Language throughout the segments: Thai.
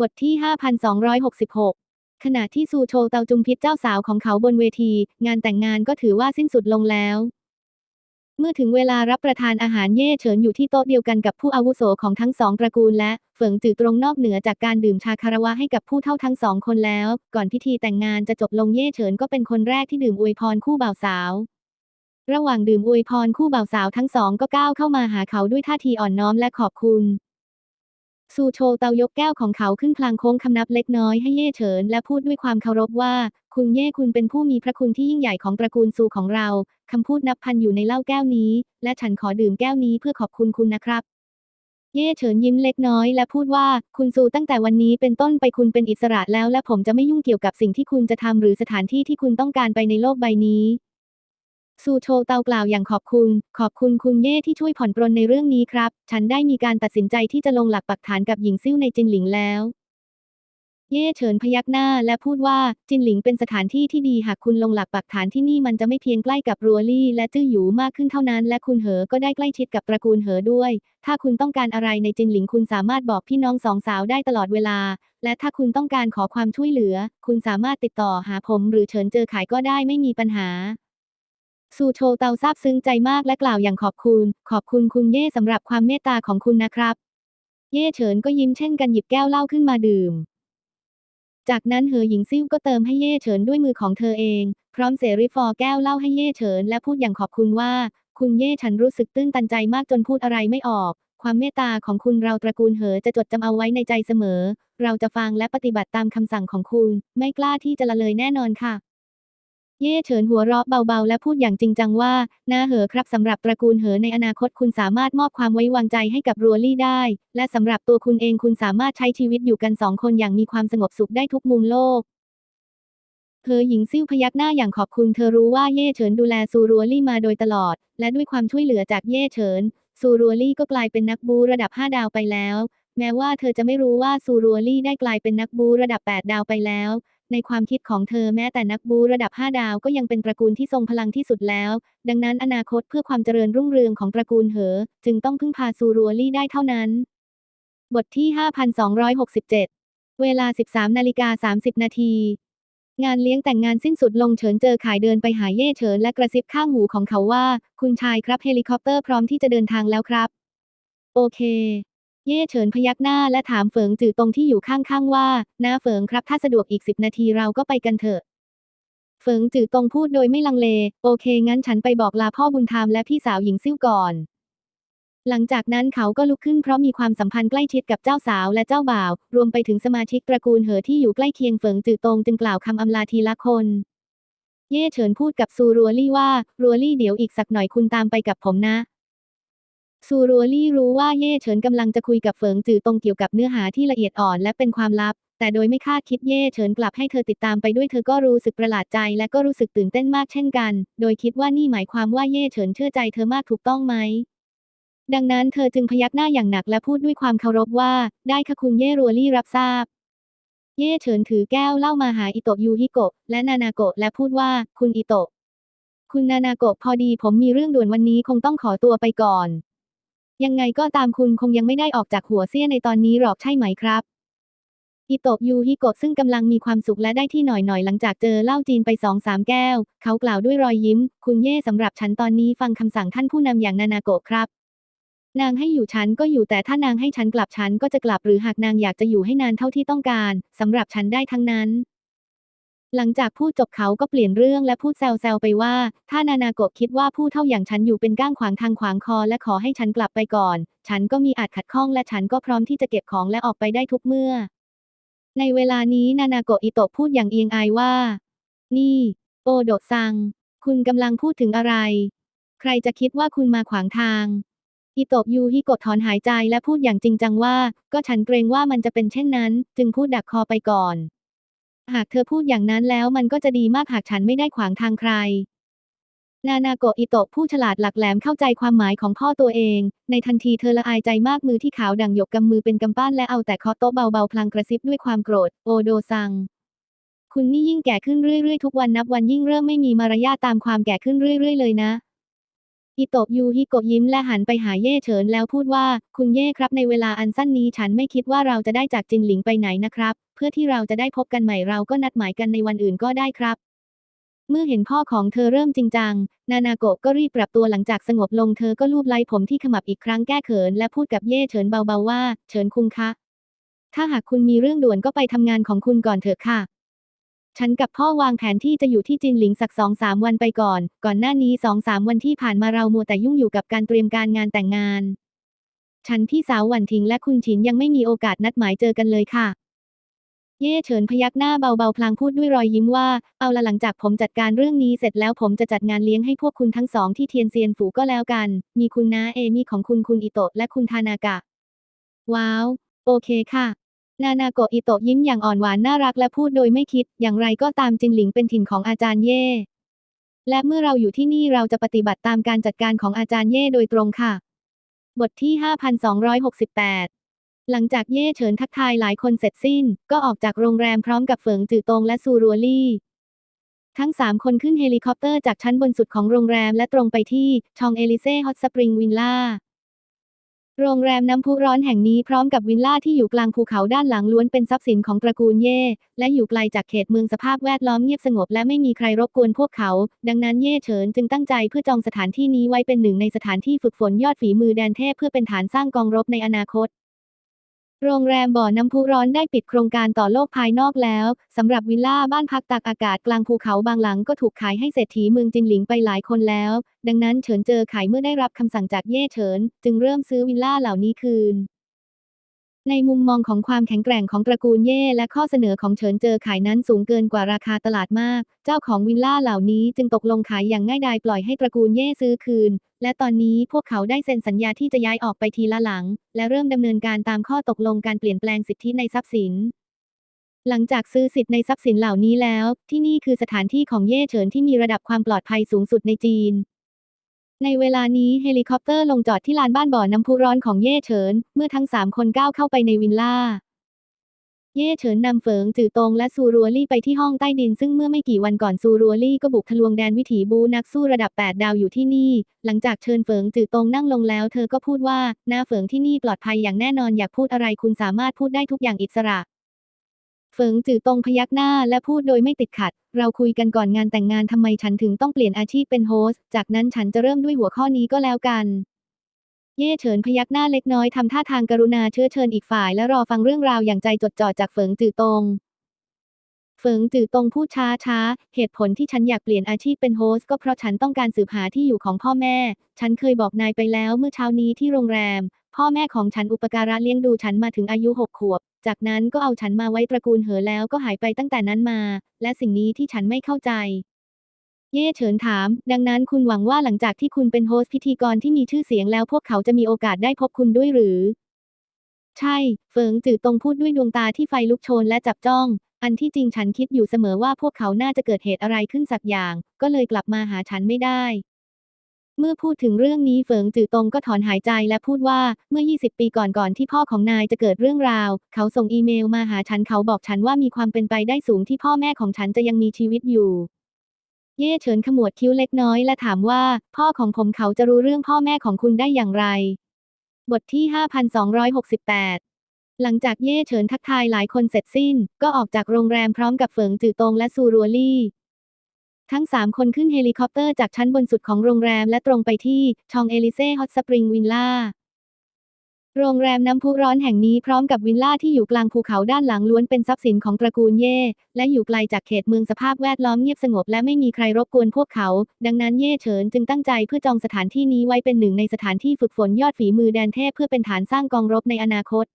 บทที่ 5266 ขณะที่ซูโชเตาจุมพิษเจ้าสาวของเขาบนเวที งานแต่งงานก็ถือว่าสิ้นสุดลงแล้ว เมื่อถึงเวลารับประทานอาหารเย่เฉินอยู่ที่โต๊ะเดียวกันกับผู้อาวุโสของทั้งสองตระกูลและเฟิงจือตรงนอกเหนือจากการดื่มชาคารวะให้กับผู้เท่าทั้งสองคนแล้ว ก่อนพิธีแต่งงานจะจบลงเย่เฉินก็เป็นคนแรกที่ดื่มอวยพรคู่บ่าวสาว ระหว่างดื่มอวยพรคู่บ่าวสาวทั้งสองก็ก้าวเข้ามาหาเขาด้วยท่าทีอ่อนน้อมและขอบคุณ ซูโชเตายกแก้วของเขาขึ้นพลางโค้งคำนับเล็กน้อยให้เย่เฉินและพูดด้วยความเคารพว่า คุณเย่คุณเป็นผู้มีพระคุณที่ยิ่งใหญ่ของตระกูลซูของเรา คำพูดนับพันอยู่ในเหล้าแก้วนี้ และฉันขอดื่มแก้วนี้เพื่อขอบคุณคุณนะครับ เย่เฉินยิ้มเล็กน้อยและพูดว่าคุณซูตั้งแต่วันนี้เป็นต้นไปคุณเป็นอิสระแล้ว และผมจะไม่ยุ่งเกี่ยวกับสิ่งที่คุณจะทำหรือสถานที่ที่คุณต้องการไปในโลกใบนี้ ซูโชเตากล่าวอย่างขอบคุณ ขอบคุณคุณเย่ที่ช่วยผ่อนปรนในเรื่องนี้ครับ ฉันได้มีการตัดสินใจที่จะลงหลักปักฐานกับหญิงซิ่วในจินหลิงแล้ว เย่เฉินพยักหน้าและพูดว่าจินหลิงเป็นสถานที่ที่ดีหากคุณลงหลักปักฐานที่นี่มันจะไม่เพียงใกล้กับรัวลี่และจื้อหยูมากขึ้นเท่านั้น และคุณเหอก็ได้ใกล้ชิดกับตระกูลเหอด้วย ถ้าคุณต้องการอะไรในจินหลิงคุณสามารถบอกพี่น้องสองสาวได้ตลอดเวลา และถ้าคุณต้องการขอความช่วยเหลือ คุณสามารถติดต่อหาผม หรือเฉินเจอขายก็ได้ไม่มีปัญหา ซูโชเตาซาบซึ้งใจมากและกล่าวอย่างขอบคุณ ขอบคุณคุณเย่สำหรับความเมตตาของคุณนะครับ เย่เฉินก็ยิ้มเช่นกันหยิบแก้วเหล้าขึ้นมาดื่ม จากนั้นเหอหญิงซิ่วก็เติมให้เย่เฉินด้วยมือของเธอเอง พร้อมเสรีฟอแก้วเหล้าให้เย่เฉินและพูดอย่างขอบคุณว่า คุณเย่ฉันรู้สึกตื้นตันใจมากจนพูดอะไรไม่ออก ความเมตตาของคุณเราตระกูลเหอจะจดจำเอาไว้ในใจเสมอ เราจะฟังและปฏิบัติตามคำสั่งของคุณ ไม่กล้าที่จะละเลยแน่นอนค่ะ เย่เฉินหัวเราะเบาๆ และพูดอย่างจริงจังว่าน่าเหอะครับสำหรับตระกูลเหอในอนาคตคุณสามารถมอบความไว้วางใจให้กับรัวลี่ได้ และสำหรับตัวคุณเองคุณสามารถใช้ชีวิตอยู่กันสองคนอย่างมีความสงบสุขได้ทุกมุมโลกเธอหญิงซิ่วพยักหน้าอย่างขอบคุณเธอรู้ว่าเย่เฉินดูแลซูรัวลี่มาโดยตลอด และด้วยความช่วยเหลือจากเย่เฉินซูรัวลี่ก็กลายเป็นนักบูระดับ 5 ดาวไปแล้ว แม้ว่าเธอจะไม่รู้ว่าซูรัวลี่ได้กลายเป็นนักบูระดับ 8 ดาวไปแล้ว ในความคิดของเธอแม้แต่นักบูระดับ 5 ดาวก็ยังเป็นตระกูลที่ทรงพลังที่สุดแล้ว ดังนั้นอนาคตเพื่อความเจริญรุ่งเรืองของตระกูลเหอ จึงต้องพึ่งพาซูรัวลี่ได้เท่านั้น บทที่ 5267 เวลา 13นาฬิกา30 นาที งานเลี้ยงแต่งงานสิ้นสุดลงเฉินเจอขายเดินไปหาเย่เฉินและกระซิบข้างหูของเขาว่า คุณชายครับเฮลิคอปเตอร์พร้อมที่จะเดินทางแล้วครับ โอเค เย่เฉินพยักหน้าและถามเฟิงจือตรงที่อยู่ข้างๆว่าน้าเฟิงครับถ้าสะดวกอีกสิบนาทีเราก็ไปกันเถอะ เฟิงจือตรงพูดโดยไม่ลังเล โอเค งั้นฉันไปบอกลาพ่อบุญธรรมและพี่สาวหญิงซิ่วก่อน หลังจากนั้นเขาก็ลุกขึ้นเพราะมีความสัมพันธ์ใกล้ชิดกับเจ้าสาวและเจ้าบ่าว รวมไปถึงสมาชิกตระกูลเหอที่อยู่ใกล้เคียงเฟิงจือตรงจึงกล่าวคำอำลาทีละคนเย่เฉินพูดกับซูรัวลี่ว่า รัวลี่เดี๋ยวอีกสักหน่อยคุณตามไปกับผมนะ ซูรัวลี่รู้ว่าเย่เฉินกำลังจะคุยกับเฟิงจือตรงเกี่ยวกับเนื้อหาที่ละเอียดอ่อนและเป็นความลับ แต่โดยไม่คาดคิดเย่เฉินกลับให้เธอติดตามไปด้วยเธอก็รู้สึกประหลาดใจและก็รู้สึกตื่นเต้นมากเช่นกัน โดยคิดว่านี่หมายความว่าเย่เฉินเชื่อใจเธอมากถูกต้องไหม ดังนั้นเธอจึงพยักหน้าอย่างหนักและพูดด้วยความเคารพว่า ได้ค่ะคุณเย่รัวลี่รับทราบ เย่เฉินถือแก้วเหล้ามาหาอิโตะยูฮิโกะและนานาโกะและพูดว่า คุณอิโตะ คุณนานาโกะพอดีผมมีเรื่องด่วนวันนี้คงต้องขอตัวไปก่อน ยังไงก็ตามคุณคงยังไม่ได้ออกจากหัวเสี้ยในตอนนี้หรอกใช่ไหมครับ อิโตะยูฮิโกะซึ่งกำลังมีความสุขและได้ที่หน่อยๆ หลังจากเจอเหล้าจีนไปสองสามแก้ว เขากล่าวด้วยรอยยิ้ม คุณเย่สำหรับฉันตอนนี้ฟังคำสั่งท่านผู้นำอย่างนานาโกะครับนางให้อยู่ฉันก็อยู่แต่ถ้านางให้ฉันกลับฉันก็จะกลับหรือหากนางอยากจะอยู่ให้นานเท่าที่ต้องการสำหรับฉันได้ทั้งนั้น หลังจากพูดจบเขาก็เปลี่ยนเรื่องและพูดแซวๆไปว่า ถ้านานาโกะคิดว่าผู้เท่าอย่างฉันอยู่เป็นก้างขวางทางขวางคอและขอให้ฉันกลับไปก่อน ฉันก็มีอาจขัดข้องและฉันก็พร้อมที่จะเก็บของและออกไปได้ทุกเมื่อ ในเวลานี้นานาโกะอิโตะพูดอย่างเอียงอายว่า นี่ โอโดะซัง คุณกำลังพูดถึงอะไร ใครจะคิดว่าคุณมาขวางทางอิโตะยูฮิโกะถอนหายใจและพูดอย่างจริงจังว่า ก็ฉันเกรงว่ามันจะเป็นเช่นนั้น จึงพูดดักคอไปก่อน หากเธอพูดอย่างนั้นแล้วมันก็จะดีมากหากฉันไม่ได้ขวางทางใคร นานาโกะอิโตะผู้ฉลาดหลักแหลมเข้าใจความหมายของพ่อตัวเอง ในทันทีเธอละอายใจมากมือที่ขาวดังหยกกำมือเป็นกำปั้นและเอาแต่เคาะโต๊ะเบาๆพลางกระซิบด้วยความโกรธ โอโดซัง คุณนี่ยิ่งแก่ขึ้นเรื่อยๆทุกวันนับวันยิ่งเริ่มไม่มีมารยาทตามความแก่ขึ้นเรื่อยๆเลยนะอิโตะยูฮิโกะยิ้มและหันไปหาเย่เฉินแล้วพูดว่า คุณเย่ครับในเวลาอันสั้นนี้ฉันไม่คิดว่าเราจะได้จากจินหลิงไปไหนนะครับ เพื่อที่เราจะได้พบกันใหม่เราก็นัดหมายกันในวันอื่นก็ได้ครับ เมื่อเห็นพ่อของเธอเริ่มจริงจัง นานาโกะก็รีบปรับตัวหลังจากสงบลงเธอก็ลูบไล้ผมที่ขมับอีกครั้งแก้เขิน และพูดกับเย่เฉินเบาๆว่า เฉินคุงคะ ถ้าหากคุณมีเรื่องด่วนก็ไปทำงานของคุณก่อนเถอะค่ะฉันกับพ่อวางแผนที่จะอยู่ที่จินหลิงสักสองสามวันไปก่อน ก่อนหน้านี้สองสามวันที่ผ่านมาเรามัวแต่ยุ่งอยู่กับการเตรียมการงานแต่งงาน ฉันพี่สาววันทิงและคุณฉินยังไม่มีโอกาสนัดหมายเจอกันเลยค่ะ เย่เฉินพยักหน้าเบาๆ พลางพูดด้วยรอยยิ้มว่า เอาละหลังจากผมจัดการเรื่องนี้เสร็จแล้วผมจะจัดงานเลี้ยงให้พวกคุณทั้งสองที่เทียนเซียนฝูก็แล้วกัน มีคุณน้าเอมี่ของคุณคุณอิโตะและคุณทานากะ ว้าว โอเคค่ะ นานาโกอิโตะยิ้มอย่างอ่อนหวานน่ารักและพูดโดยไม่คิด อย่างไรก็ตามจินหลิงเป็นถิ่นของอาจารย์เย่ และเมื่อเราอยู่ที่นี่เราจะปฏิบัติตามการจัดการของอาจารย์เย่โดยตรงค่ะ บทที่ 5268 หลังจากเย่เฉินทักทายหลายคนเสร็จสิ้น ก็ออกจากโรงแรมพร้อมกับเฟิงจือตงและซูรัวลี่ ทั้งสามคนขึ้นเฮลิคอปเตอร์จากชั้นบนสุดของโรงแรมและตรงไปที่ ชองเอลิเซ่ฮอตสปริงวิลล่า โรงแรมน้ำพุร้อนแห่งนี้พร้อมกับวิลล่าที่อยู่กลางภูเขาด้านหลังล้วนเป็นทรัพย์สินของตระกูลเย่และอยู่ไกลจากเขตเมืองสภาพแวดล้อมเงียบสงบและไม่มีใครรบกวนพวกเขา ดังนั้นเย่เฉินจึงตั้งใจเพื่อจองสถานที่นี้ไว้เป็นหนึ่งในสถานที่ฝึกฝนยอดฝีมือแดนเทพเพื่อเป็นฐานสร้างกองรบในอนาคต โรงแรมบ่อน้ำพุร้อนได้ปิดโครงการต่อโลกภายนอกแล้วสำหรับวิลล่าบ้านพักตากอากาศกลางภูเขาบางหลังก็ถูกขายให้เศรษฐีเมืองจินหลิงไปหลายคนแล้ว ดังนั้นเฉินเจอขายเมื่อได้รับคำสั่งจากเย่เฉิน จึงเริ่มซื้อวิลล่าเหล่านี้คืน ในมุมมองของความแข็งแกร่งของตระกูลเย่และข้อเสนอของเฉินเจอขายนั้นสูงเกินกว่าราคาตลาดมาก เจ้าของวิลล่าเหล่านี้จึงตกลงขายอย่างง่ายดายปล่อยให้ตระกูลเย่ซื้อคืน และตอนนี้พวกเขาได้เซ็นสัญญาที่จะย้ายออกไปทีละหลัง และเริ่มดำเนินการตามข้อตกลงการเปลี่ยนแปลงสิทธิในทรัพย์สิน หลังจากซื้อสิทธิ์ในทรัพย์สินเหล่านี้แล้ว ที่นี่คือสถานที่ของเย่เฉินที่มีระดับความปลอดภัยสูงสุดในจีน ในเวลานี้เฮลิคอปเตอร์ลงจอดที่ลานบ้านบ่อน้ำพุร้อนของเย่เฉิน เมื่อทั้งสามคนก้าวเข้าไปในวิลล่า เย่เฉินนำเฟิงจือตงและซูรัวลี่ไปที่ห้องใต้ดิน ซึ่งเมื่อไม่กี่วันก่อนซูรัวลี่ก็บุกทะลวงแดนวิถีบูนักสู้ระดับ 8 ดาวอยู่ที่นี่ หลังจากเชิญเฟิงจือตงนั่งลงแล้ว เธอก็พูดว่าหน้าเฟิงที่นี่ปลอดภัยอย่างแน่นอนอยากพูดอะไรคุณสามารถพูดได้ทุกอย่างอิสระ เฟิงจือตรงพยักหน้าและพูดโดยไม่ติดขัด เราคุยกันก่อนงานแต่งงานทำไมฉันถึงต้องเปลี่ยนอาชีพเป็นโฮสต์ จากนั้นฉันจะเริ่มด้วยหัวข้อนี้ก็แล้วกัน เย่เฉินพยักหน้าเล็กน้อยทำท่าทางกรุณาเชื้อเชิญอีกฝ่าย และรอฟังเรื่องราวอย่างใจจดจ่อจากเฟิงจือตรงเฟิงจือตรงพูดช้าช้า เหตุผลที่ฉันอยากเปลี่ยนอาชีพเป็นโฮสก็เพราะฉันต้องการสืบหาที่อยู่ของพ่อแม่ ฉันเคยบอกนายไปแล้วเมื่อเช้านี้ที่โรงแรม พ่อแม่ของฉันอุปการะเลี้ยงดูฉันมาถึงอายุหกขวบ จากนั้นก็เอาฉันมาไว้ตระกูลเหอแล้วก็หายไปตั้งแต่นั้นมา และสิ่งนี้ที่ฉันไม่เข้าใจ เย่เฉินถาม ดังนั้นคุณหวังว่าหลังจากที่คุณเป็นโฮสต์พิธีกรที่มีชื่อเสียงแล้วพวกเขาจะมีโอกาสได้พบคุณด้วยหรือ ใช่ เฟิงจือตงพูดด้วยดวงตาที่ไฟลุกโชนและจับจ้อง อันที่จริงฉันคิดอยู่เสมอว่าพวกเขาน่าจะเกิดเหตุอะไรขึ้นสักอย่าง ก็เลยกลับมาหาฉันไม่ได้ เมื่อพูดถึงเรื่องนี้เฟิงจือตงก็ถอนหายใจและพูดว่าเมื่อ 20 ปีก่อนก่อนที่พ่อของนายจะเกิดเรื่องราว เขาส่งอีเมลมาหาฉันเขาบอกฉันว่ามีความเป็นไปได้สูงที่พ่อแม่ของฉันจะยังมีชีวิตอยู่ เย่เฉินขมวดคิ้วเล็กน้อยและถามว่า พ่อของผมเขาจะรู้เรื่องพ่อแม่ของคุณได้อย่างไร บทที่ 5268หลังจากเย่เฉินทักทายหลายคนเสร็จสิ้น ก็ออกจากโรงแรมพร้อมกับเฟิงจือตงและซูรัวลี่ ทั้งสามคนขึ้นเฮลิคอปเตอร์จากชั้นบนสุดของโรงแรมและตรงไปที่ชองเอลิเซ่ฮอตสปริงวิลล่าโรงแรมน้ำพุร้อนแห่งนี้พร้อมกับวิลล่าที่อยู่กลางภูเขาด้านหลังล้วนเป็นทรัพย์สินของตระกูลเย่ และอยู่ไกลจากเขตเมืองสภาพแวดล้อมเงียบสงบและไม่มีใครรบกวนพวกเขา ดังนั้นเย่เฉินจึงตั้งใจเพื่อจองสถานที่นี้ไว้เป็นหนึ่งในสถานที่ฝึกฝนยอดฝีมือแดนเทพเพื่อเป็นฐานสร้างกองรบในอนาคต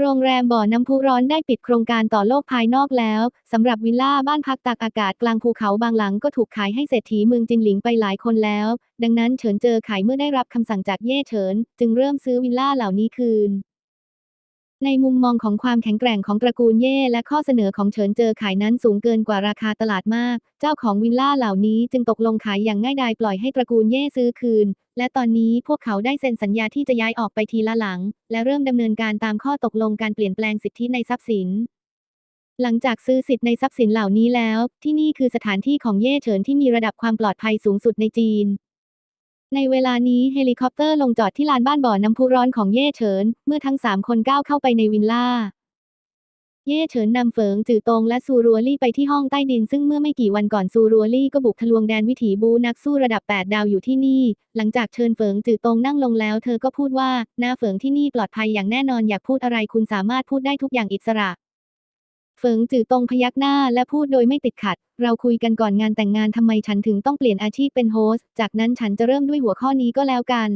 โรงแรมบ่อน้ำพุร้อนได้ปิดโครงการต่อโลกภายนอกแล้ว สำหรับวิลล่าบ้านพักตากอากาศกลางภูเขาบางหลังก็ถูกขายให้เศรษฐีเมืองจินหลิงไปหลายคนแล้ว ดังนั้นเฉินเจอขายเมื่อได้รับคำสั่งจากเย่เฉิน จึงเริ่มซื้อวิลล่าเหล่านี้คืน ในมุมมองของความแข็งแกร่งของตระกูลเย่และข้อเสนอของเฉินเจอขายนั้นสูงเกินกว่าราคาตลาดมาก เจ้าของวิลล่าเหล่านี้จึงตกลงขายอย่างง่ายดายปล่อยให้ตระกูลเย่ซื้อคืน และตอนนี้พวกเขาได้เซ็นสัญญาที่จะย้ายออกไปทีละหลัง และเริ่มดำเนินการตามข้อตกลงการเปลี่ยนแปลงสิทธิในทรัพย์สิน หลังจากซื้อสิทธิ์ในทรัพย์สินเหล่านี้แล้ว ที่นี่คือสถานที่ของเย่เฉินที่มีระดับความปลอดภัยสูงสุดในจีน ในเวลานี้เฮลิคอปเตอร์ลงจอดที่ลานบ้านบ่อน้ำพุร้อนของเย่เฉิน เมื่อทั้งสามคนก้าวเข้าไปในวิลล่า เย่เฉินนำเฟิงจือตงและซูรัวลี่ไปที่ห้องใต้ดิน ซึ่งเมื่อไม่กี่วันก่อนซูรัวลี่ก็บุกทะลวงแดนวิถีบูนักสู้ระดับ 8 ดาวอยู่ที่นี่ หลังจากเชิญเฟิงจือตงนั่งลงแล้ว เธอก็พูดว่าหน้าเฟิงที่นี่ปลอดภัยอย่างแน่นอนอยากพูดอะไรคุณสามารถพูดได้ทุกอย่างอิสระ เฟิงจือตรงพยักหน้าและพูดโดยไม่ติดขัด เราคุยกันก่อนงานแต่งงานทำไมฉันถึงต้องเปลี่ยนอาชีพเป็นโฮสต์ จากนั้นฉันจะเริ่มด้วยหัวข้อนี้ก็แล้วกัน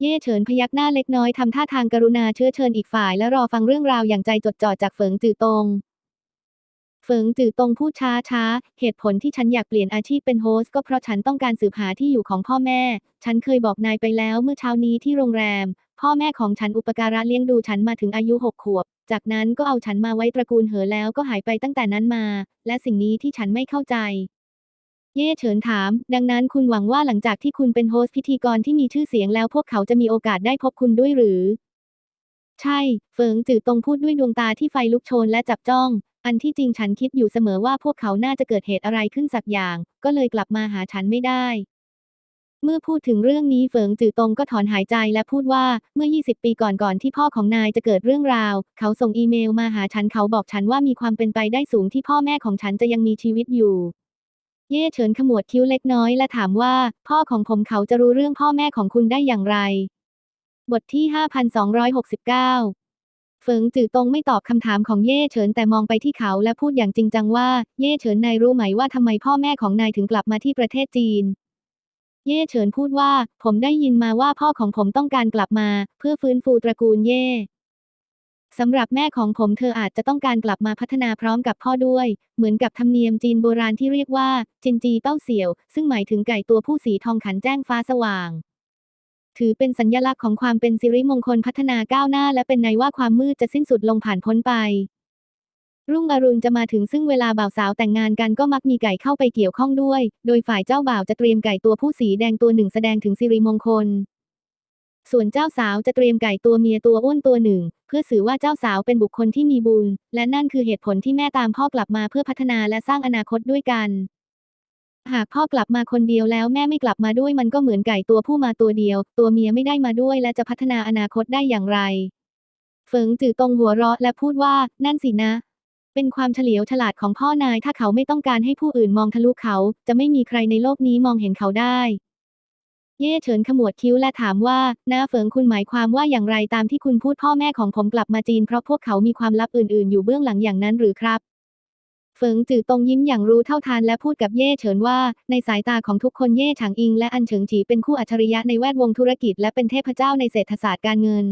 เย่เฉินพยักหน้าเล็กน้อยทำท่าทางกรุณาเชื้อเชิญอีกฝ่ายและรอฟังเรื่องราวอย่างใจจดจ่อจากเฟิงจือตงเฟิงจือตงพูดช้าช้า เหตุผลที่ฉันอยากเปลี่ยนอาชีพเป็นโฮสก็เพราะฉันต้องการสืบหาที่อยู่ของพ่อแม่ ฉันเคยบอกนายไปแล้วเมื่อเช้านี้ที่โรงแรม พ่อแม่ของฉันอุปการะเลี้ยงดูฉันมาถึงอายุหกขวบ จากนั้นก็เอาฉันมาไว้ตระกูลเหอแล้วก็หายไปตั้งแต่นั้นมา และสิ่งนี้ที่ฉันไม่เข้าใจ เย่เฉินถาม ดังนั้นคุณหวังว่าหลังจากที่คุณเป็นโฮสต์พิธีกรที่มีชื่อเสียงแล้วพวกเขาจะมีโอกาสได้พบคุณด้วยหรือ ใช่ เฟิงจือตงพูดด้วยดวงตาที่ไฟลุกโชนและจับจ้อง อันที่จริงฉันคิดอยู่เสมอว่าพวกเขาน่าจะเกิดเหตุอะไรขึ้นสักอย่าง ก็เลยกลับมาหาฉันไม่ได้ เมื่อพูดถึงเรื่องนี้เฟิงจือตงก็ถอนหายใจและพูดว่าเมื่อ 20 ปีก่อนก่อนที่พ่อของนายจะเกิดเรื่องราว เขาส่งอีเมลมาหาฉันเขาบอกฉันว่ามีความเป็นไปได้สูงที่พ่อแม่ของฉันจะยังมีชีวิตอยู่ เย่เฉินขมวดคิ้วเล็กน้อยและถามว่า พ่อของผมเขาจะรู้เรื่องพ่อแม่ของคุณได้อย่างไร บทที่ 5269เฟิงจือตงไม่ตอบคำถามของเย่เฉินแต่มองไปที่เขาและพูดอย่างจริงจังว่า เย่เฉินนายรู้ไหมว่าทำไมพ่อแม่ของนายถึงกลับมาที่ประเทศจีน เย่เฉินพูดว่า ผมได้ยินมาว่าพ่อของผมต้องการกลับมา เพื่อฟื้นฟูตระกูลเย่สำหรับแม่ของผมเธออาจจะต้องการกลับมาพัฒนาพร้อมกับพ่อด้วย เหมือนกับธรรมเนียมจีนโบราณที่เรียกว่า จินจีเป้าเสี่ยว ซึ่งหมายถึงไก่ตัวผู้สีทองขันแจ้งฟ้าสว่าง ถือเป็นสัญญลักษณ์ของความเป็นสิริมงคลพัฒนาก้าวหน้า และเป็นในว่าความมืดจะสิ้นสุดลงผ่านพ้นไป รุ่งอรุณจะมาถึงซึ่งเวลาบ่าวสาวแต่งงานกันก็มักมีไก่เข้าไปเกี่ยวข้องด้วย โดยฝ่ายเจ้าบ่าวจะเตรียมไก่ตัวผู้สีแดงตัวหนึ่งแสดงถึงสิริมงคล ส่วนเจ้าสาวจะเตรียมไก่ตัวเมียตัวอ้วนตัวหนึ่ง เพื่อสื่อว่าเจ้าสาวเป็นบุคคลที่มีบุญ และนั่นคือเหตุผลที่แม่ตามพ่อกลับมาเพื่อพัฒนาและสร้างอนาคตด้วยกัน หากพ่อกลับมาคนเดียวแล้วแม่ไม่กลับมาด้วยมันก็เหมือนไก่ตัวผู้มาตัวเดียว ตัวเมียไม่ได้มาด้วยและจะพัฒนาอนาคตได้อย่างไร เฟิงจือตรงหัวเราะและพูดว่า นั่นสินะ เป็นความเฉลียวฉลาดของพ่อนายถ้าเขาไม่ต้องการให้ผู้อื่นมองทะลุเขา จะไม่มีใครในโลกนี้มองเห็นเขาได้ เย่เฉินขมวดคิ้วและถามว่าหน้าเฟิงคุณหมายความว่าอย่างไรตามที่คุณพูดพ่อแม่ของผมกลับมาจีนเพราะพวกเขามีความลับอื่น ๆ อยู่เบื้องหลังอย่างนั้นหรือครับเฟิงจือตรงยิ้มอย่างรู้เท่าทานและพูดกับเย่เฉินว่า ในสายตาของทุกคนเย่ฉางอิงและอันเฉิงฉีเป็นคู่อัจฉริยะในแวดวงธุรกิจและเป็นเทพเจ้าในเศรษฐศาสตร์การเงิน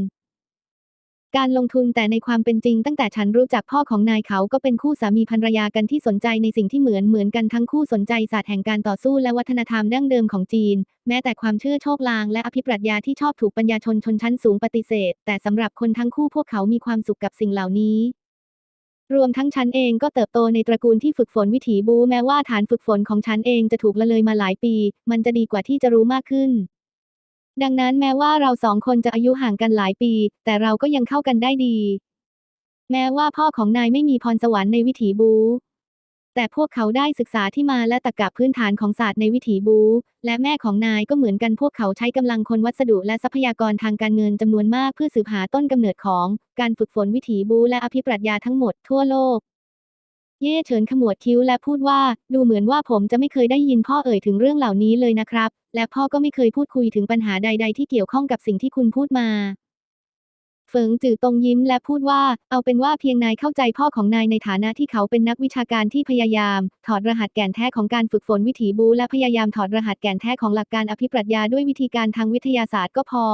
การลงทุนแต่ในความเป็นจริงตั้งแต่ฉันรู้จักพ่อของนายเขาก็เป็นคู่สามีภรรยากันที่สนใจในสิ่งที่เหมือนเหมือนกันทั้งคู่สนใจศาสตร์แห่งการต่อสู้และวัฒนธรรมดั้งเดิมของจีน แม้แต่ความเชื่อโชคลางและอภิปรัชญาที่ชอบถูกปัญญาชนชนชั้นสูงปฏิเสธ แต่สำหรับคนทั้งคู่พวกเขามีความสุขกับสิ่งเหล่านี้รวมทั้งฉันเองก็เติบโตในตระกูลที่ฝึกฝนวิถีบูแม้ว่าฐานฝึกฝนของฉันเองจะถูกละเลยมาหลายปี มันจะดีกว่าที่จะรู้มากขึ้น ดังนั้นแม้ว่าเราสองคนจะอายุห่างกันหลายปี แต่เราก็ยังเข้ากันได้ดี แม้ว่าพ่อของนายไม่มีพรสวรรค์ในวิถีบู แต่พวกเขาได้ศึกษาที่มาและตรรกะพื้นฐานของศาสตร์ในวิถีบู และแม่ของนายก็เหมือนกันพวกเขาใช้กำลังคนวัสดุและทรัพยากรทางการเงินจำนวนมากเพื่อสืบหาต้นกำเนิดของ การฝึกฝนวิถีบูและอภิปรัชญาทั้งหมดทั่วโลก เย่เฉินขมวดคิ้วและพูดว่า ดูเหมือนว่าผมจะไม่เคยได้ยินพ่อเอ่ยถึงเรื่องเหล่านี้เลยนะครับ และพ่อก็ไม่เคยพูดคุยถึงปัญหาใด ๆ ที่เกี่ยวข้องกับสิ่งที่คุณพูดมา เฟิงจือตรงยิ้มและพูดว่า เอาเป็นว่าเพียงนายเข้าใจพ่อของนายในฐานะที่เขาเป็นนักวิชาการที่พยายาม ถอดรหัสแก่นแท้ของการฝึกฝนวิถีบูและพยายามถอดรหัสแก่นแท้ของหลักการอภิปรัชญาด้วยวิธีการทางวิทยาศาสตร์ก็พอ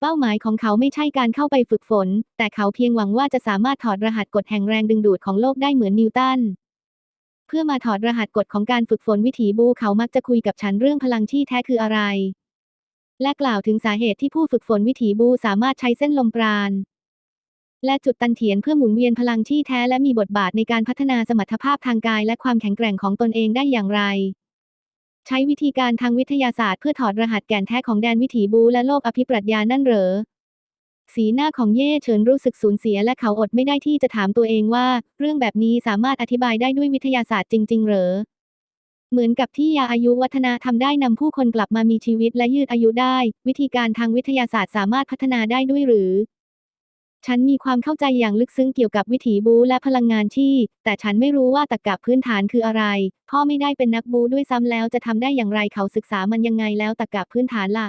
เป้าหมายของเขาไม่ใช่การเข้าไปฝึกฝน แต่เขาเพียงหวังว่าจะสามารถถอดรหัสกฎแห่งแรงดึงดูดของโลกได้เหมือนนิวตัน เพื่อมาถอดรหัสกฎของการฝึกฝนวิถีบูเขามักจะคุยกับฉันเรื่องพลังที่แท้คืออะไร และกล่าวถึงสาเหตุที่ผู้ฝึกฝนวิถีบูสามารถใช้เส้นลมปราณและจุดตันเถียนเพื่อหมุนเวียนพลังที่แท้และมีบทบาทในการพัฒนาสมรรถภาพทางกายและความแข็งแกร่งของตนเองได้อย่างไร ใช้วิธีการทางวิทยาศาสตร์เพื่อถอดรหัสแก่นแท้ของแดนวิถีบูและโลกอภิปรัชญานั่นเหรอ สีหน้าของเย่เฉินรู้สึกสูญเสียและเขาอดไม่ได้ที่จะถามตัวเองว่า เรื่องแบบนี้สามารถอธิบายได้ด้วยวิทยาศาสตร์จริง ๆ เหรอ เหมือนกับที่ยาอายุวัฒนะทำได้นำผู้คนกลับมามีชีวิตและยืดอายุได้ วิธีการทางวิทยาศาสตร์สามารถพัฒนาได้ด้วยหรือ ฉันมีความเข้าใจอย่างลึกซึ้งเกี่ยวกับวิถีบูและพลังงานที่ แต่ฉันไม่รู้ว่าตรรกะพื้นฐานคืออะไร พ่อไม่ได้เป็นนักบูด้วยซ้ำแล้วจะทำได้อย่างไรเขาศึกษามันยังไงแล้วตรรกะพื้นฐานล่ะ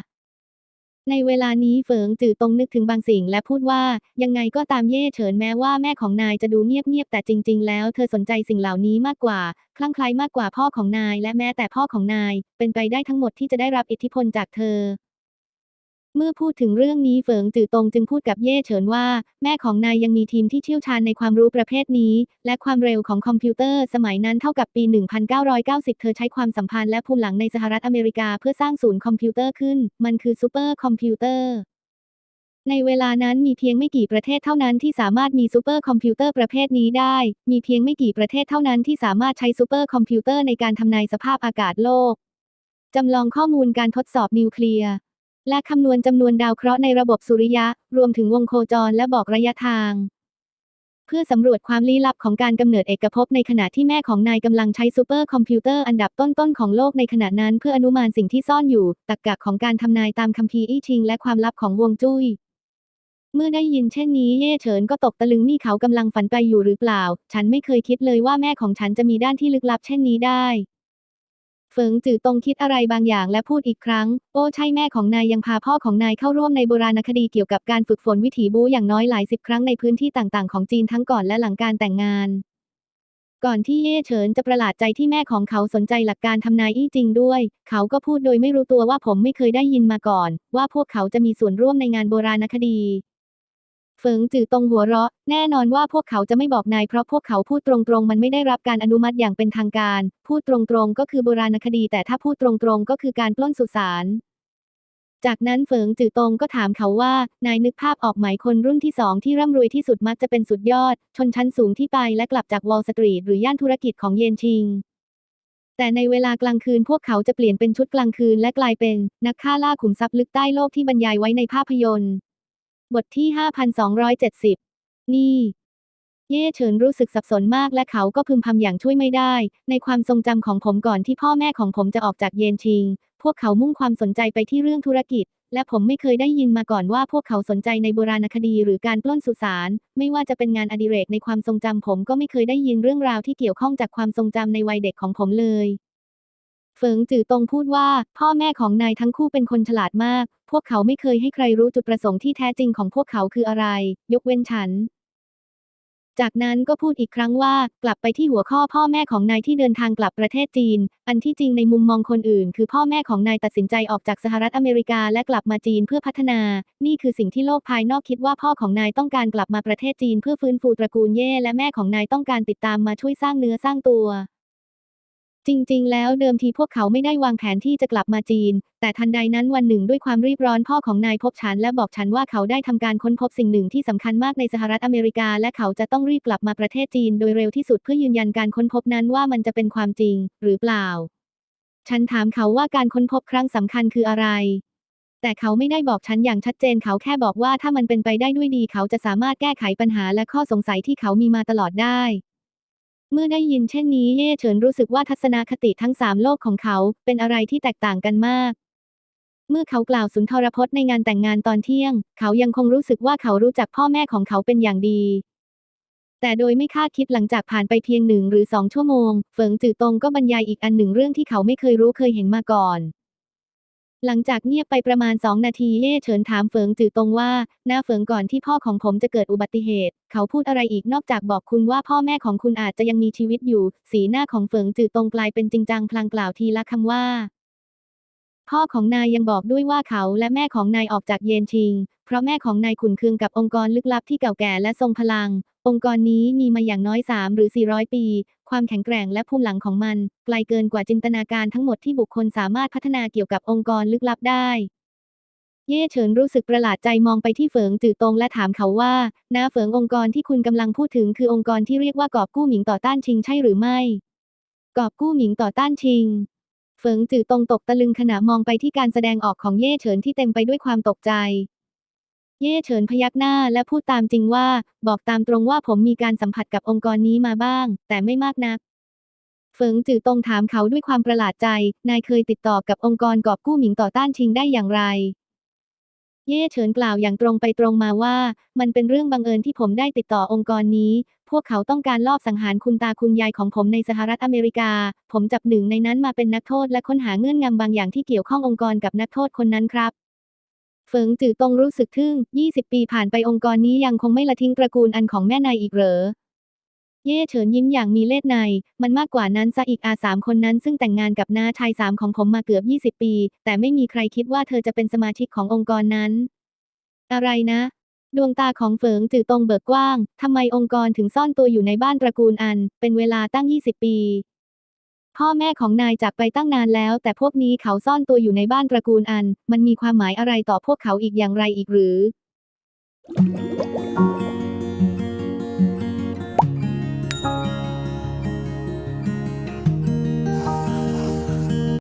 ในเวลานี้เฟิงจือตรงนึกถึงบางสิ่งและพูดว่า ยังไงก็ตามเย่เฉินแม้ว่าแม่ของนายจะดูเงียบๆแต่จริง ๆ แล้วเธอสนใจสิ่งเหล่านี้มากกว่า คลั่งไคล้มากกว่าพ่อของนาย และแม้แต่พ่อของนาย เป็นไปได้ทั้งหมดที่จะได้รับอิทธิพลจากเธอ เมื่อพูดถึงเรื่องนี้เฟิงจือตงจึงพูดกับเย่เฉินว่า แม่ของนายยังมีทีมที่เชี่ยวชาญในความรู้ประเภทนี้ และความเร็วของคอมพิวเตอร์สมัยนั้นเท่ากับปี 1990 เธอใช้ความสัมพันธ์และภูมิหลังในสหรัฐอเมริกาเพื่อสร้างศูนย์คอมพิวเตอร์ขึ้น มันคือซูเปอร์คอมพิวเตอร์ในเวลานั้นมีเพียงไม่กี่ประเทศเท่านั้นที่สามารถมีซูเปอร์คอมพิวเตอร์ประเภทนี้ได้ มีเพียงไม่กี่ประเทศเท่านั้นที่สามารถใช้ซูเปอร์คอมพิวเตอร์ในการทำนายสภาพอากาศโลก จำลองข้อมูลการทดสอบนิวเคลียร์ และคำนวณจำนวนดาวเคราะห์ในระบบสุริยะ รวมถึงวงโคจรและบอกระยะทาง เพื่อสำรวจความลี้ลับของการกำเนิดเอกภพในขณะที่แม่ของนายกำลังใช้ซูเปอร์คอมพิวเตอร์อันดับต้นๆของโลกในขณะนั้นเพื่ออนุมานสิ่งที่ซ่อนอยู่ ตรรกะของการทำนายตามคัมภีร์อี้ชิงและความลับของฮวงจุ้ยเมื่อได้ยินเช่นนี้เย่เฉินก็ตกตะลึงนี่เขากำลังฝันไปอยู่หรือเปล่า ฉันไม่เคยคิดเลยว่าแม่ของฉันจะมีด้านที่ลึกลับเช่นนี้ได้ เฟิงจือตงคิดอะไรบางอย่างและพูดอีกครั้ง โอ้ใช่แม่ของนายยังพาพ่อของนายเข้าร่วมในโบราณคดีเกี่ยวกับการฝึกฝนวิถีบูอย่างน้อยหลายสิบครั้งในพื้นที่ต่างๆของจีนทั้งก่อนและหลังการแต่งงาน ก่อนที่เย่เฉินจะประหลาดใจที่แม่ของเขาสนใจหลักการทำนายอี้จริงด้วย เขาก็พูดโดยไม่รู้ตัวว่าผมไม่เคยได้ยินมาก่อน ว่าพวกเขาจะมีส่วนร่วมในงานโบราณคดี เฟิงจือตรงหัวเราะ แน่นอนว่าพวกเขาจะไม่บอกนายเพราะพวกเขาพูดตรงๆ มันไม่ได้รับการอนุมัติอย่างเป็นทางการ พูดตรงๆ ก็คือโบราณคดี แต่ถ้าพูดตรงๆ ก็คือการปล้นสุสานจากนั้นเฟิงจือตงก็ถามเขาว่า นายนึกภาพออกไหมคนรุ่นที่สองที่ร่ำรวยที่สุดมักจะเป็นสุดยอด ชนชั้นสูงที่ไปและกลับจากวอลสตรีทหรือย่านธุรกิจของเยนชิง แต่ในเวลากลางคืนพวกเขาจะเปลี่ยนเป็นชุดกลางคืนและกลายเป็น นักฆ่าล่าขุมทรัพย์ลึกใต้โลกที่บรรยายไว้ในภาพยนตร์ บทที่ 5270 นี่ เย่เฉินรู้สึกสับสนมากและเขาก็พึมพำอย่างช่วยไม่ได้ ในความทรงจำของผมก่อนที่พ่อแม่ของผมจะออกจากเยนชิง พวกเขามุ่งความสนใจไปที่เรื่องธุรกิจ และผมไม่เคยได้ยินมาก่อนว่าพวกเขาสนใจในโบราณคดีหรือการปล้นสุสาน ไม่ว่าจะเป็นงานอดิเรกในความทรงจำผมก็ไม่เคยได้ยินเรื่องราวที่เกี่ยวข้องจากความทรงจำในวัยเด็กของผมเลย เฟิงจือตงพูดว่า พ่อแม่ของนายทั้งคู่เป็นคนฉลาดมาก พวกเขาไม่เคยให้ใครรู้จุดประสงค์ที่แท้จริงของพวกเขาคืออะไร ยกเว้นฉัน จากนั้นก็พูดอีกครั้งว่า กลับไปที่หัวข้อพ่อแม่ของนายที่เดินทางกลับประเทศจีน อันที่จริงในมุมมองคนอื่น คือพ่อแม่ของนายตัดสินใจออกจากสหรัฐอเมริกาและกลับมาจีนเพื่อพัฒนา นี่คือสิ่งที่โลกภายนอกคิดว่าพ่อของนายต้องการกลับมาประเทศจีนเพื่อฟื้นฟูตระกูลเย่และแม่ของนายต้องการติดตามมาช่วยสร้างเนื้อสร้างตัว จริง ๆ แล้วเดิมทีพวกเขาไม่ได้วางแผนที่จะกลับมาจีน แต่ทันใดนั้นวันหนึ่งด้วยความรีบร้อนพ่อของนายพบฉันและบอกฉันว่าเขาได้ทำการค้นพบสิ่งหนึ่งที่สำคัญมากในสหรัฐอเมริกา และเขาจะต้องรีบกลับมาประเทศจีนโดยเร็วที่สุดเพื่อยืนยันการค้นพบนั้นว่ามันจะเป็นความจริง หรือเปล่า ฉันถามเขาว่าการค้นพบครั้งสำคัญคืออะไร แต่เขาไม่ได้บอกฉันอย่างชัดเจนเขาแค่บอกว่าถ้ามันเป็นไปได้ด้วยดี เขาจะสามารถแก้ไขปัญหาและข้อสงสัยที่เขามีมาตลอดได้ เมื่อได้ยินเช่นนี้เย่เฉินรู้สึกว่าทัศนคติทั้งสามโลกของเขาเป็นอะไรที่แตกต่างกันมาก เมื่อเขากล่าวสุนทรพจน์ในงานแต่งงานตอนเที่ยง เขายังคงรู้สึกว่าเขารู้จักพ่อแม่ของเขาเป็นอย่างดี แต่โดยไม่คาดคิดหลังจากผ่านไปเพียงหนึ่งหรือสองชั่วโมง เฟิงจือตงก็บรรยายอีกอันหนึ่งเรื่องที่เขาไม่เคยรู้เคยเห็นมาก่อน หลังจากเงียบไปประมาณสองนาทีเย่เฉินถามเฟิงจือตรงว่า หน้าเฟิงก่อนที่พ่อของผมจะเกิดอุบัติเหตุ เขาพูดอะไรอีกนอกจากบอกคุณว่าพ่อแม่ของคุณอาจจะยังมีชีวิตอยู่ สีหน้าของเฟิงจือตรงกลายเป็นจริงจังพลางกล่าวทีละคำว่า พ่อของนายยังบอกด้วยว่าเขาและแม่ของนายออกจากเยนชิง เพราะแม่ของนายขุนเคืองกับองค์กรลึกลับที่เก่าแก่และทรงพลัง องค์กรนี้มีมาอย่างน้อย 3 หรือ 400 ปี ความแข็งแกร่งและภูมิหลังของมัน ไกลเกินกว่าจินตนาการทั้งหมดที่บุคคลสามารถพัฒนาเกี่ยวกับองค์กรลึกลับได้ เย่เฉินรู้สึกประหลาดใจมองไปที่เฟิงจือตงและถามเขาว่าน้าเฟิงองค์กรที่คุณกำลังพูดถึงคือองค์กรที่เรียกว่ากอบกู้หมิงต่อต้านชิงใช่หรือไม่ กอบกู้หมิงต่อต้านชิง เฟิงจือตงตกตะลึงขณะมองไปที่การแสดงออกของเย่เฉินที่เต็มไปด้วยความตกใจ เย่เฉินพยักหน้าและพูดตามจริงว่า บอกตามตรงว่าผมมีการสัมผัสกับองค์กรนี้มาบ้าง แต่ไม่มากนัก เฟิงจือตงถามเขาด้วยความประหลาดใจ นายเคยติดต่อกับองค์กรกอบกู้หมิงต่อต้านชิงได้อย่างไร เย่เฉินกล่าวอย่างตรงไปตรงมาว่า มันเป็นเรื่องบังเอิญที่ผมได้ติดต่อองค์กรนี้ พวกเขาต้องการลอบสังหารคุณตาคุณยายของผมในสหรัฐอเมริกา ผมจับหนึ่งในนั้นมาเป็นนักโทษและค้นหาเงื่อนงำบางอย่างที่เกี่ยวข้ององค์กรกับนักโทษคนนั้นครับ เฟิงจือตงรู้สึกทึ่ง 20 ปีผ่านไปองค์กรนี้ยังคงไม่ละทิ้งตระกูลอันของแม่นายอีกเหรอ เย่เฉินยิ้มอย่างมีเล่ห์ใน มันมากกว่านั้นซะอีกอาสามคนนั้นซึ่งแต่งงานกับน้าชายสามของผมมาเกือบ 20 ปี แต่ไม่มีใครคิดว่าเธอจะเป็นสมาชิกขององค์กรนั้น อะไรนะ ดวงตาของเฟิงจือตงเบิกกว้างทำไมองค์กรถึงซ่อนตัวอยู่ในบ้านตระกูลอัน เป็นเวลาตั้ง 20 ปี พ่อแม่ของนายจากไปตั้งนานแล้ว แต่พวกนี้เขาซ่อนตัวอยู่ในบ้านตระกูลอัน มันมีความหมายอะไรต่อพวกเขาอีกอย่างไรอีกหรือ